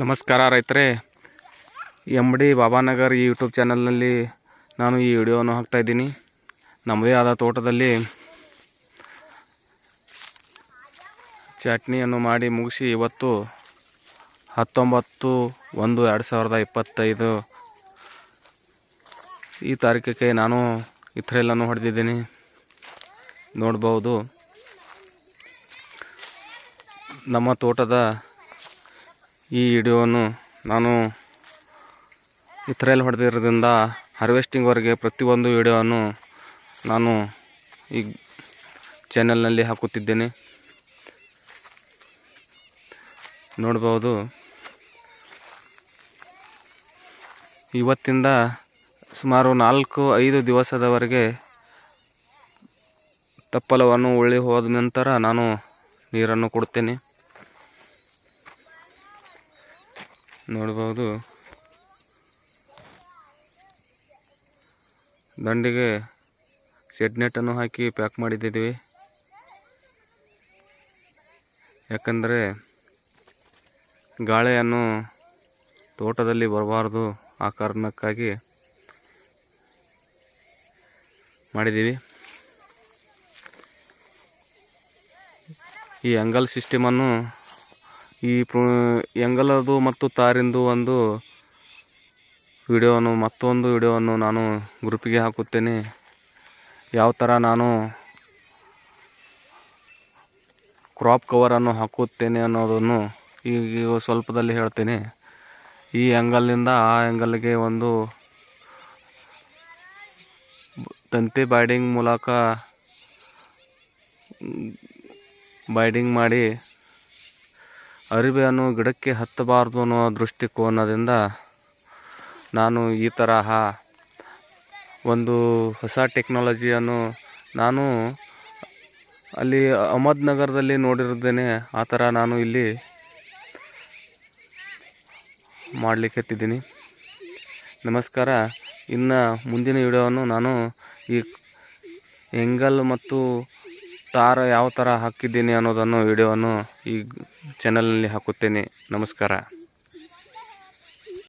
ನಮಸ್ಕಾರ ರೈತರೇ. M D Babanagar ಈ ಯೂಟ್ಯೂಬ್ ಚಾನಲ್ನಲ್ಲಿ ನಾನು ಈ ವಿಡಿಯೋವನ್ನು ಹಾಕ್ತಾ ಇದ್ದೀನಿ. ನಮ್ಮದೇ ಆದ ತೋಟದಲ್ಲಿ ಚಟ್ನಿಯನ್ನು ಮಾಡಿ ಮುಗಿಸಿ ಇವತ್ತು ಹತ್ತೊಂಬತ್ತು ಒಂದು ಎರಡು ಸಾವಿರದ ಇಪ್ಪತ್ತೈದು ಈ ತಾರೀಕಿಗೆ ನಾನು ಇಥ್ರೆಲ್ಲನ್ನು ಹೊಡೆದಿದ್ದೀನಿ. ನೋಡ್ಬೋದು. ನಮ್ಮ ತೋಟದ ಈ ವಿಡಿಯೋವನ್ನು ನಾನು ಇಥ್ರೆಲ್ ಹೊಡೆದಿರೋದ್ರಿಂದ ಹಾರ್ವೆಸ್ಟಿಂಗ್ವರೆಗೆ ಪ್ರತಿಯೊಂದು ವಿಡಿಯೋವನ್ನು ನಾನು ಈ ಚಾನೆಲ್ನಲ್ಲಿ ಹಾಕುತ್ತಿದ್ದೇನೆ. ನೋಡ್ಬೋದು. ಇವತ್ತಿಂದ ಸುಮಾರು ನಾಲ್ಕು ಐದು ದಿವಸದವರೆಗೆ ತಪ್ಪಲವನ್ನು ಉಳ್ಳಿ ಹೋದ ನಂತರ ನಾನು ನೀರನ್ನು ಕೊಡುತ್ತೇನೆ. ನೋಡ್ಬೋದು ದಂಡಿಗೆ ಸೆಡ್ ನೆಟ್ಟನ್ನು ಹಾಕಿ ಪ್ಯಾಕ್ ಮಾಡಿದ್ದೀವಿ. ಯಾಕಂದರೆ ಗಾಳಿಯನ್ನು ತೋಟದಲ್ಲಿ ಬರಬಾರ್ದು ಆ ಕಾರಣಕ್ಕಾಗಿ ಮಾಡಿದ್ದೀವಿ ಈ ಆ್ಯಂಗಲ್ ಸಿಸ್ಟಮನ್ನು ಈ ಪ್ರ, ಎಂಗಲದು ಮತ್ತು ತಾರಿಂದು ಒಂದು ವಿಡಿಯೋವನ್ನು, ಮತ್ತೊಂದು ವಿಡಿಯೋವನ್ನು ನಾನು ಗ್ರೂಪಿಗೆ ಹಾಕುತ್ತೇನೆ. ಯಾವ ಥರ ನಾನು ಕ್ರಾಪ್ ಕವರನ್ನು ಹಾಕುತ್ತೇನೆ ಅನ್ನೋದನ್ನು ಈಗ ಸ್ವಲ್ಪದಲ್ಲಿ ಹೇಳ್ತೇನೆ. ಈ ಆ್ಯಂಗಲ್ನಿಂದ ಆ ಆ್ಯಂಗಲ್ಗೆ ಒಂದು ತಂತಿ ಬೈಡಿಂಗ್ ಮೂಲಕ ಬೈಡಿಂಗ್ ಮಾಡಿ ಅರಿವೆಯನ್ನು ಗಿಡಕ್ಕೆ ಹತ್ತಬಾರ್ದು ಅನ್ನೋ ದೃಷ್ಟಿಕೋನದಿಂದ ನಾನು ಈ ತರಹ ಒಂದು ಹೊಸ ಟೆಕ್ನಾಲಜಿಯನ್ನು ನಾನು ಅಲ್ಲಿ ಅಹಮದ್ನಗರದಲ್ಲಿ ನೋಡಿರುತ್ತೇನೆ. ಆ ಥರ ನಾನು ಇಲ್ಲಿ ಮಾಡಲಿಕ್ಕೆ ಹತ್ತಿದ್ದೀನಿ. ನಮಸ್ಕಾರ. ಇನ್ನು ಮುಂದಿನ ವಿಡಿಯೋವನ್ನು ನಾನು ಈ ಎಂಗಲ್ ಮತ್ತು ತಾರ ಯಾವ ಥರ ಹಾಕಿದ್ದೀನಿ ಅನ್ನೋದನ್ನು ವಿಡಿಯೋವನ್ನು ಈ ಚಾನಲ್ನಲ್ಲಿ ಹಾಕುತ್ತೇನೆ. ನಮಸ್ಕಾರ.